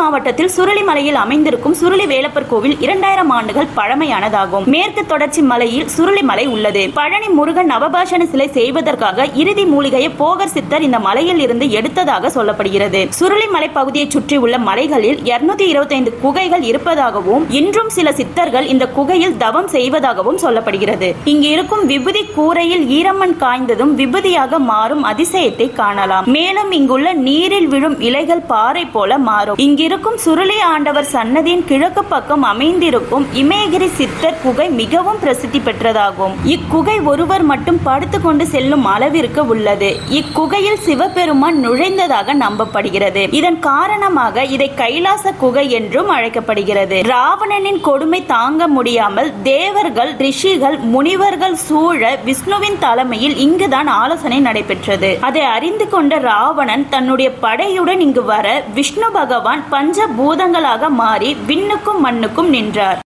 மாவட்டத்தில் சுருளிமலையில் அமைந்திருக்கும் சுருளி வேலப்பர் கோவில் இரண்டாயிரம் ஆண்டுகள் பழமையானதாகும். மேற்கு தொடர்ச்சி மலையில் சுருளிமலை உள்ளது. பழனி முருகன் நவபாஷண சிலை செய்வதற்காக இறுதி மூலிகையை போகர் சித்தர் இந்த மலையில் இருந்து எடுத்ததாக சொல்லப்படுகிறது. சுருளிமலை பகுதியை சுற்றி உள்ள மலைகளில் இருநூத்தி இருபத்தைந்து குகைகள் இருப்பதாகவும் இன்றும் சில சித்தர்கள் இந்த குகையில் தவம் செய்வதாகவும் சொல்லப்படுகிறது. இங்கு இருக்கும் விபூதி கூரையில் ஈரம்மன் காய்ந்ததும் விபூதியாக மாறும் அதிசயத்தை காணலாம். மேலும் இங்குள்ள நீரில் விழும் இலைகள் பாறை போல மாறும். இருக்கும் சுருளி ஆண்டவர் சன்னதியின் கிழக்கு பக்கம் அமைந்திருக்கும் இமயகிரி சித்தர் குகை மிகவும் பிரசித்தி பெற்றதாகும். இக்குகை ஒருவர் மட்டும் படுத்து கொண்டு செல்லும் அளவிற்கு உள்ளது. இக்குகையில் சிவபெருமான் நுழைந்ததாக நம்பப்படுகிறது. இதன் காரணமாக இதை கைலாச குகை என்றும் அழைக்கப்படுகிறது. ராவணனின் கொடுமை தாங்க முடியாமல் தேவர்கள் ரிஷிகள் முனிவர்கள் சூழ விஷ்ணுவின் தலைமையில் இங்குதான் ஆலோசனை நடைபெற்றது. அதை அறிந்து கொண்ட ராவணன் தன்னுடைய படையுடன் இங்கு வர விஷ்ணு பகவான் பஞ்ச பூதங்களாக மாறி விண்ணுக்கும் மண்ணுக்கும் நின்றார்.